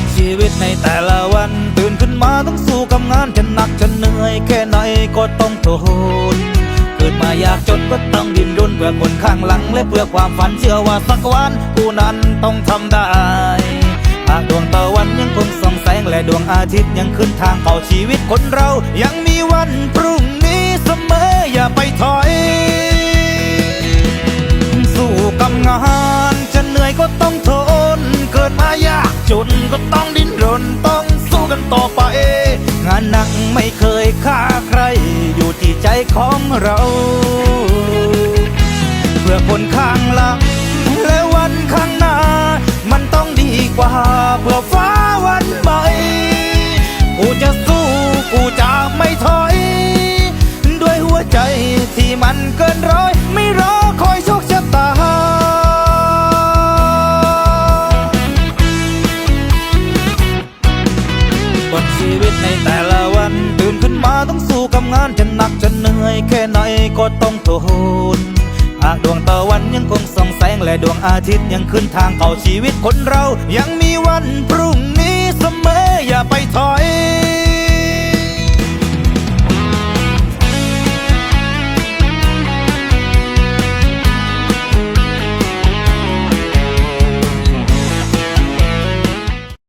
ดชีวิตในแต่ละวัน ตื่นขึ้นมาต้องสู้กับงานจะหนักจะเหนื่อยแค่ไหนก็ต้องทนเกิดมาอยากจนก็ต้องดิ้นรนเพื่อคนข้างหลัง และเพื่อความฝันเชื่อว่าสักวันกูนั้นต้องทำได้หากดวงตะวันยังคงส่องแสงและดวงอาทิตย์ยังขึ้นทางเข้าชีวิตคนเรายังมีวันพ ต้องดิ้นรนต้องสู้กันต่อไป งานหนักไม่เคยฆ่าใคร อยู่ที่ใจของเรา เพื่อคนข้างหลังและวันข้างหน้า มันต้องดีกว่าเพื่อฟ้าวันใหม่กูจะสู้กูจะไม่ถอย ด้วยหัวใจที่มันเกินร้อยไม่รอ บทชีวิตในแต่ละวัน ตื่นขึ้นมาต้องสู้กับงานจะหนักจะเหนื่อยแค่ไหนก็ต้องทนหากดวงตะวันยังคงส่องแสงและดวงอาทิตย์ยังขึ้นทางเก่าชีวิตคนเรายังมีวันพรุ่งนี้เสมอ